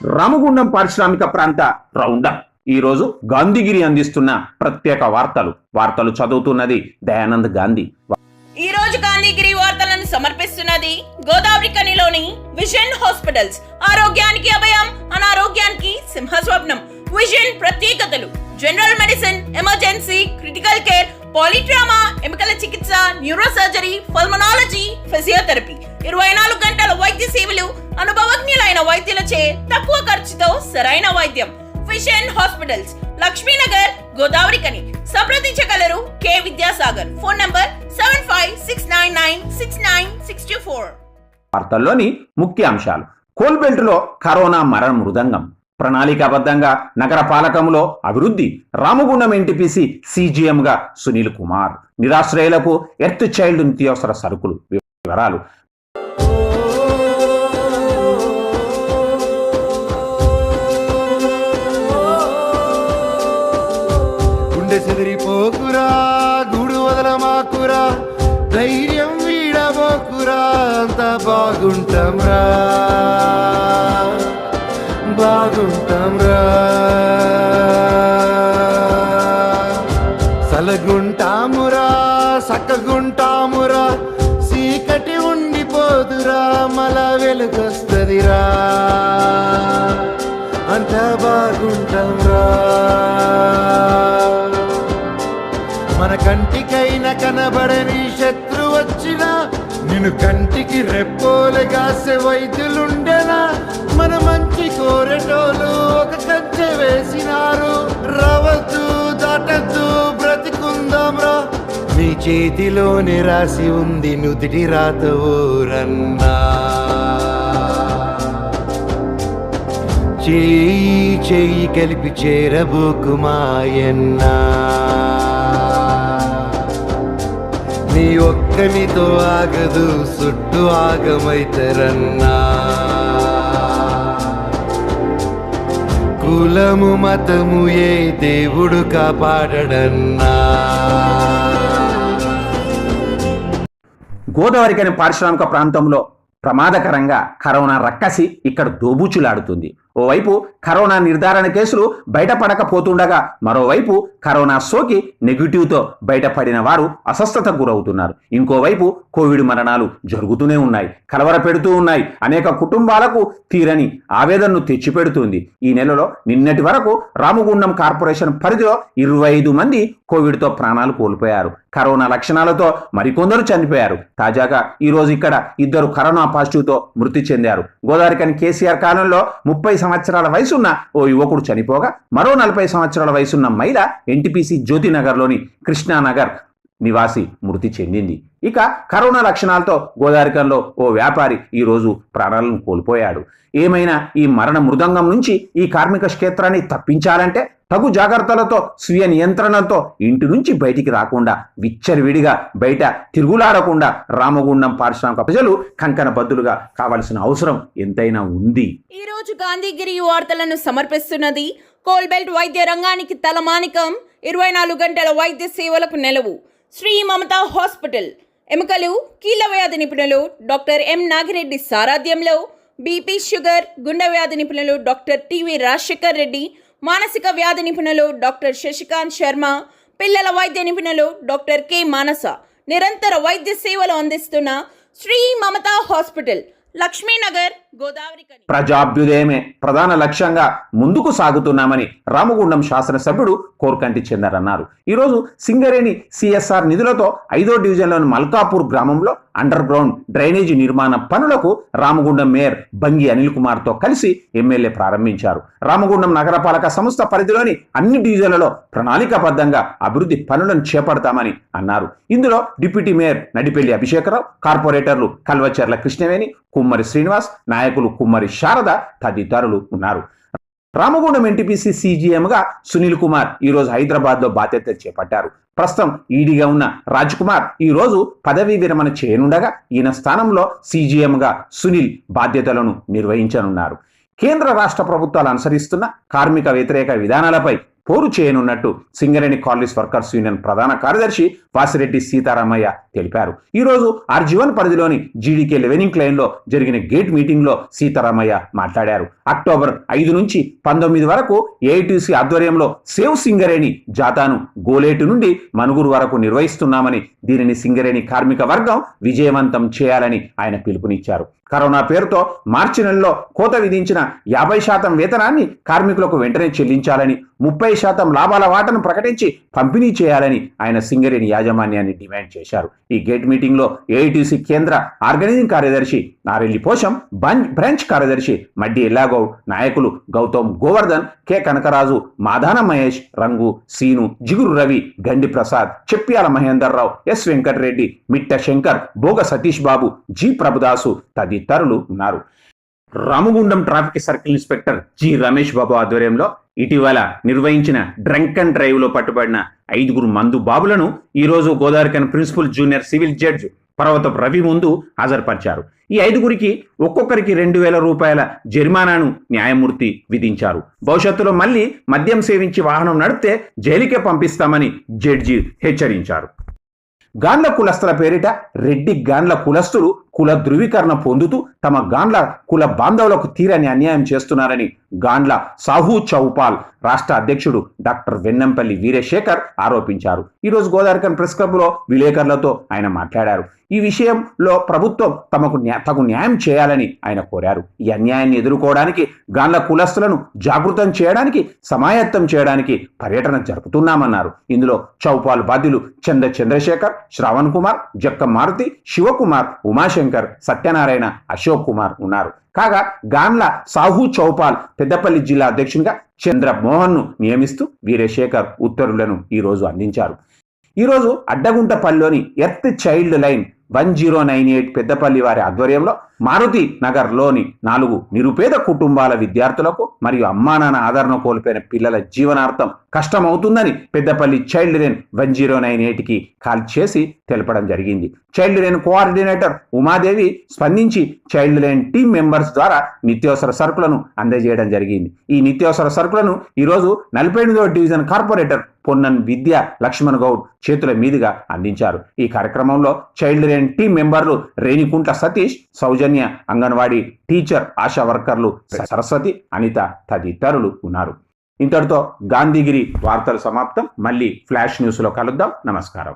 రామగుండం పారిశ్రామిక ప్రాంత రౌండప్ ఈ రోజు గాంధీగిరి అందిస్తున్న ప్రత్యేక వార్తలు. వార్తలు చదువుతున్నది దయానంద్ గాంధీ. ఈ రోజు గాంధీగిరి వార్తలను సమర్పిస్తున్నది గోదావరి కనిలోని విజన్ హాస్పిటల్స్. ఆరోగ్యానికి అభయం అనారోగ్యానికి సింహస్వప్నం. విజన్ ప్రత్యేకతలు. General medicine emergency critical care polytrauma ఎముకల చికిత్స న్యూరో సర్జరీ పల్మనాలజీ ఫిజియోథెరపీ. ఇరవై నాలుగు అనుభవజ్ఞులైన వైద్యులచే తక్కువ ఖర్చుతో సరైన వైద్యం. Fission hospitals Lakshmi Nagar Godavarikhani సంప్రదించగలరు K Vidyasagar. Phone number seven five six nine nine six nine six two four. వార్తల్లోని ముఖ్య అంశాలు. కోల్బెల్ట్లో కరోనా మరణ మృదంగం. ప్రణాళికాబద్ధంగా నగర పాలకంలో అభివృద్ధి. రామగుండం ఎన్టీపీసీ సీజీఎంగా సునీల్ కుమార్. నిరాశ్రయులకు ఎర్త్ చైల్డ్ నిత్యావసర సరుకులు. వివరాలు గుండె చెదిరిపోకురా గుడు వదలమాకురా ధైర్యం వీడబోకురా అంత బాగుంటాంరా. బాగుంటాంరా. సలగుంటామురా సక్కగుంటామురా చీకటి ఉండిపోదురా మల వెలుగొస్తదిరా. అంత బాగుంటాంరా. మన కంటికైన కనబడని శత్రు వచ్చినా నిన్ను కంటికి రెప్పోలుగాసే వైద్యులుండెనా? మన మంచి కోరటోలు ఒక కంచె వేసినారు. రవద్దు దాటద్దు బ్రతికుందాం రా నీ చేతిలోని రాసి ఉంది నుదిటి రాత ఊరన్నా. చేయి చేయి కలిపి చేరబోకు మాయన్నా. నీ ఒక్కనితో ఆగదు సుట్టు ఆగమైతరన్నా. కులము మతము ఏ దేవుడు కాపాడడన్నా. గోదావరికని పారిశ్రామిక ప్రాంతంలో ప్రమాదకరంగా కరోనా రక్కసి ఇక్కడ దోబూచులాడుతుంది. ఓవైపు కరోనా నిర్ధారణ కేసులు బయటపడకపోతుండగా మరోవైపు కరోనా సోకి నెగిటివ్తో బయటపడిన వారు అస్వస్థతకు గురవుతున్నారు. ఇంకోవైపు కోవిడ్ మరణాలు జరుగుతూనే ఉన్నాయి కలవర పెడుతూ ఉన్నాయి. అనేక కుటుంబాలకు తీరని ఆవేదనను తెచ్చిపెడుతుంది. ఈ నెలలో నిన్నటి వరకు రామగుండం కార్పొరేషన్ పరిధిలో ఇరవై ఐదు మంది కోవిడ్తో ప్రాణాలు కోల్పోయారు. కరోనా లక్షణాలతో మరికొందరు చనిపోయారు. తాజాగా ఈ రోజు ఇక్కడ ఇద్దరు కరోనా పాజిటివ్తో మృతి చెందారు. గోదావరికని కేసీఆర్ కాలంలో ముప్పై సంవత్సరాల వయసున్న ఓ యువకుడు చనిపోగా మరో నలభై సంవత్సరాల వయసున్న మహిళ ఎన్టీపీసీ జ్యోతినగర్లోని కృష్ణానగర్ నివాసి మృతి చెందింది. ఇక కరోనా లక్షణాలతో గోదారికంలో ఓ వ్యాపారి ఈ రోజు ప్రాణాలను కోల్పోయాడు. ఏమైనా ఈ మరణ మృదంగం నుంచి ఈ కార్మిక క్షేత్రాన్ని తప్పించాలంటే తగు జాగ్రత్తలతో స్వీయ నియంత్రణతో ఇంటి నుంచి బయటికి రాకుండా విచ్చరివిడిగా బయట తిరుగులాడకుండా రామగుండం పారిశ్రామిక ప్రజలు కంకణ బద్దులుగా కావాల్సిన అవసరం ఎంతైనా ఉంది. ఈ రోజు గాంధీగిరి వార్తలను సమర్పిస్తున్నది కోల్బెల్ట్ వైద్య రంగానికి తలమానికం. ఇరవై నాలుగు గంటల వైద్య సేవలకు నెలవు. శ్రీ మమతా హాస్పిటల్. ఎముకలు కీళ్ళ వ్యాధి నిపుణులు డాక్టర్ ఎం నాగిరెడ్డి సారాధ్యంలో బీపీ షుగర్ గుండె వ్యాధి నిపుణులు డాక్టర్ టీవీ రాజశేఖర్ రెడ్డి మానసిక వ్యాధి నిపుణులు డాక్టర్ శశికాంత్ శర్మ పిల్లల వైద్య నిపుణులు డాక్టర్ కె మానస. నిరంతర వైద్య సేవలు అందిస్తున్న శ్రీ మమతా హాస్పిటల్ లక్ష్మీనగర్ ప్రజాభ్యుదయమే ప్రధాన లక్ష్యంగా ముందుకు సాగుతున్నామని రామగుండం శాసనసభ్యుడు కోర్కంటి చెందర్ అన్నారు. ఈరోజు సింగరేణి సిఎస్ఆర్ నిధులతో ఐదో డివిజన్లోని మల్కాపూర్ గ్రామంలో అండర్ గ్రౌండ్ డ్రైనేజీ నిర్మాణ పనులకు రామగుండం మేయర్ బంగి అనిల్ కుమార్తో కలిసి ఎమ్మెల్యే ప్రారంభించారు. రామగుండం నగరపాలక సంస్థ పరిధిలోని అన్ని డివిజన్లలో ప్రణాళికాబద్ధంగా అభివృద్ధి పనులను చేపడతామని అన్నారు. ఇందులో డిప్యూటీ మేయర్ నడిపెల్లి అభిషేకరావు కార్పొరేటర్లు కల్వచర్ల కృష్ణవేణి కుమ్మరి శ్రీనివాస్ నాయకులు కుమ్మరి శారద తదితరులు ఉన్నారు. రామగుండం ఎన్టీపీసీ సీజీఎంగా సునీల్ కుమార్ ఈరోజు హైదరాబాద్లో బాధ్యత చేపట్టారు. ప్రస్తుతం ఈడీగా ఉన్న రాజ్ కుమార్ ఈరోజు పదవీ విరమణ చేయనుండగా ఈయన స్థానంలో సీజీఎంగా సునీల్ బాధ్యతలను నిర్వహించనున్నారు. కేంద్ర రాష్ట్ర ప్రభుత్వాలు అనుసరిస్తున్న కార్మిక వ్యతిరేక విధానాలపై పోరు చేయనున్నట్టు సింగరేణి కాలనీస్ వర్కర్స్ యూనియన్ ప్రధాన కార్యదర్శి వాసిరెడ్డి సీతారామయ్య తెలిపారు. ఈరోజు ఆర్జీవన్ పరిధిలోని జీడీకే లెవెనింగ్ లైన్లో జరిగిన గేట్ మీటింగ్లో సీతారామయ్య మాట్లాడారు. అక్టోబర్ ఐదు నుంచి పంతొమ్మిది వరకు ఏఐటీసీ ఆధ్వర్యంలో సేవ్ సింగరేణి జాతాను గోలేటు నుండి మనుగురు వరకు నిర్వహిస్తున్నామని దీనిని సింగరేణి కార్మిక వర్గం విజయవంతం చేయాలని ఆయన పిలుపునిచ్చారు. కరోనా పేరుతో మార్చి నెలలో కోత విధించిన యాభై శాతం వేతనాన్ని కార్మికులకు వెంటనే చెల్లించాలని ముప్పై శాతం లాభాల వాటను ప్రకటించి పంపిణీ చేయాలని ఆయన సింగరేణి యాజమాన్యాన్ని డిమాండ్ చేశారు. ఈ గేట్ మీటింగ్లో ఏఐటీసీ కేంద్ర ఆర్గనైజింగ్ కార్యదర్శి నారెల్లి పోషం బంజ్ బ్రాంచ్ కార్యదర్శి మడ్డి ఎల్లాగౌడ్ నాయకులు గౌతమ్ గోవర్ధన్ కె. కనకరాజు మాధాన మహేష్ రంగు సీను జిగురు రవి గండి ప్రసాద్ చెప్పియాల మహేందర్ రావు ఎస్ వెంకటరెడ్డి మిట్ట శంకర్ భోగ సతీష్ బాబు జి. ప్రభుదాసు తది తదితరులు ఉన్నారు. Ramagundam traffic circle inspector G Ramesh Babu ఆధ్వర్యంలో ఇటీవల నిర్వహించిన డ్రంక్ అండ్ డ్రైవ్లో పట్టుబడిన ఐదుగురు మందు బాబులను ఈ రోజు Godavarikhani principal junior civil judge Parvatapu Ravi ముందు హాజరుపరిచారు. ఈ ఐదుగురికి ఒక్కొక్కరికి రెండు వేల రూపాయల జరిమానాను న్యాయమూర్తి విధించారు. భవిష్యత్తులో మళ్ళీ మద్యం సేవించి వాహనం నడిపితే జైలుకే పంపిస్తామని జడ్జి హెచ్చరించారు. గాండ్ల కులస్తుల పేరిట రెడ్డి గాండ్ల కులస్తులు కుల ధృవీకరణ పొందుతూ తమ గాండ్ల కుల బాంధవులకు తీరని అన్యాయం చేస్తున్నారని గాండ్ల సాహు చౌపాల్ రాష్ట్ర అధ్యక్షుడు డాక్టర్ వెన్నంపల్లి వీరశేఖర్ ఆరోపించారు. ఈరోజు గోదావరికన్ ప్రెస్ క్లబ్లో విలేకరులతో ఆయన మాట్లాడారు. ఈ విషయంలో ప్రభుత్వం తమకు తగు న్యాయం చేయాలని ఆయన కోరారు. ఈ అన్యాయాన్ని ఎదుర్కోవడానికి గాండ్ల కులస్తులను జాగృతం చేయడానికి సమాయత్తం చేయడానికి పర్యటన జరుపుతున్నామన్నారు. ఇందులో చౌపాల్ బాధ్యులు చంద్ర చంద్రశేఖర్ శ్రావణ్ కుమార్ జక్క మారుతి శివకుమార్ ఉమాశంకర్ సత్యనారాయణ అశోక్ కుమార్ ఉన్నారు. కాగా గాన్ల సాహు చౌపాల్ పెద్దపల్లి జిల్లా అధ్యక్షునిగా చంద్రమోహన్ను నియమిస్తూ వీరశేఖర్ ఉత్తర్వులను ఈరోజు అందించారు. ఈరోజు అడ్డగుంటపల్లిలోని earth child line one zero nine eight Peddapalli వారి ఆధ్వర్యంలో మారుతి నగర్లోని నాలుగు నిరుపేద కుటుంబాల విద్యార్థులకు మరియు అమ్మానాన్న ఆదరణ కోల్పోయిన పిల్లల జీవనార్థం కష్టమవుతుందని Peddapalli child line one zero nine ఎయిట్కి కాల్ చేసి తెలపడం జరిగింది. చైల్డ్ లైన్ కోఆర్డినేటర్ ఉమాదేవి స్పందించి చైల్డ్ లైన్ టీం మెంబర్స్ ద్వారా నిత్యావసర సరుకులను అందజేయడం జరిగింది. ఈ నిత్యావసర సరుకులను ఈరోజు నలభై ఎనిమిదవ డివిజన్ కార్పొరేటర్ పొన్నన్ విద్య లక్ష్మణ్ గౌడ్ చేతుల మీదుగా అందించారు. ఈ కార్యక్రమంలో చైల్డ్ లైన్ టీం మెంబర్లు రేణికుంట్ల సతీష్ సౌజన్య అంగన్వాడీ టీచర్ ఆశా వర్కర్లు సరస్వతి అనిత తదితరులు ఉన్నారు. ఇంతటితో గాంధీగిరి వార్తలు సమాప్తం. మళ్ళీ ఫ్లాష్ న్యూస్లో కలుద్దాం. నమస్కారం.